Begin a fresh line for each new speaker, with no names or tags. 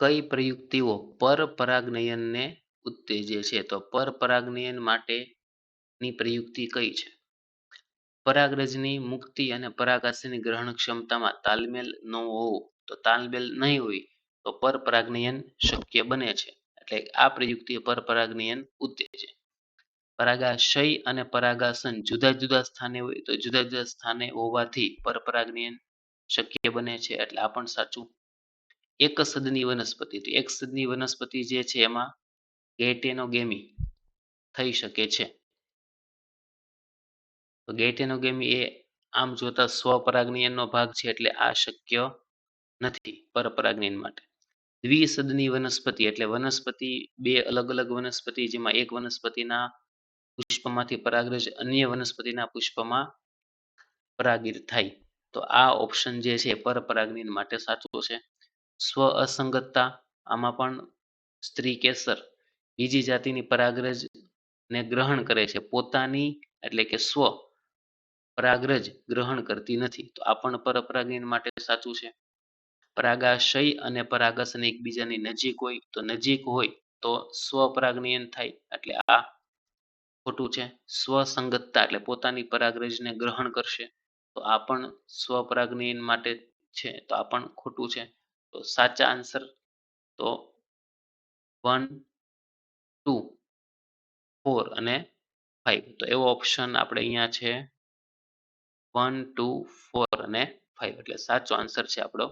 કઈ પ્રયુક્તિઓ પરપરાગનયનને ઉત્તેજે છે? તો પરપરાગનયન માટેની પ્રયુક્તિ કઈ છે? પરાગરજની મુક્તિ અને પરાગાશયની ગ્રહણ ક્ષમતામાં તાલમેલ ન હોવો, તો તાલમેલ નહીં હોય, તો પરપરાગનયન શક્ય બને છે. એટલે આ પ્રયુક્તિ પરપરાગનયન ઉત્તેજે. પરાગાશય અને પરાગાસન જુદા જુદા સ્થાને હોય, તો જુદા જુદા સ્થાને હોવાથી પરપરાગનયન શક્ય બને છે. એટલે આ પણ સાચું એક સદની વનસ્પતિ. તો એક સદની વનસ્પતિ જે છે એમાં ગેટેનોગેમી થઈ શકે છે. તો ગેટેનોગેમી એ આમ જોતા સ્વપરાગનયનનો ભાગ છે એટલે આ શક્ય નથી પરપરાગનયન માટે. દ્વિસદની વનસ્પતિ એટલે વનસ્પતિ બે અલગ અલગ વનસ્પતિ જેમાં એક વનસ્પતિના પુષ્પમાંથી પરાગરજ અન્ય વનસ્પતિના પુષ્પમાં પરાગિત થાય. તો આ ઓપ્શન જે છે પરપરાગનયન માટે સાચું છે. સ્વ અસંગતતા, આમાં પણ સ્ત્રી કેસર બીજી જાતિની પરાગરજ ને ગ્રહણ કરે છે. પોતાની એટલે કે સ્વ પરાગરજ ગ્રહણ કરતી નથી. તો આ પણ પરપરાગીન માટે સાચું છે? પરાગાશય અને પરાગાસન એકબીજાની નજીક હોય તો નજીક હોય તો સ્વપરાગનયન થાય. એટલે આ ખોટું છે. સ્વસંગતતા એટલે પોતાની પરાગરજને ગ્રહણ કરશે. તો આ પણ સ્વપરાગનયન માટે છે. તો આ પણ ખોટું છે. તો સાચા આન્સર તો વન ટુ ફોર અને ફાઈવ તો એવો ઓપ્શન આપણે અહીંયા છે. વન ટુ ફોર અને ફાઈવ એટલે સાચો આન્સર છે આપણો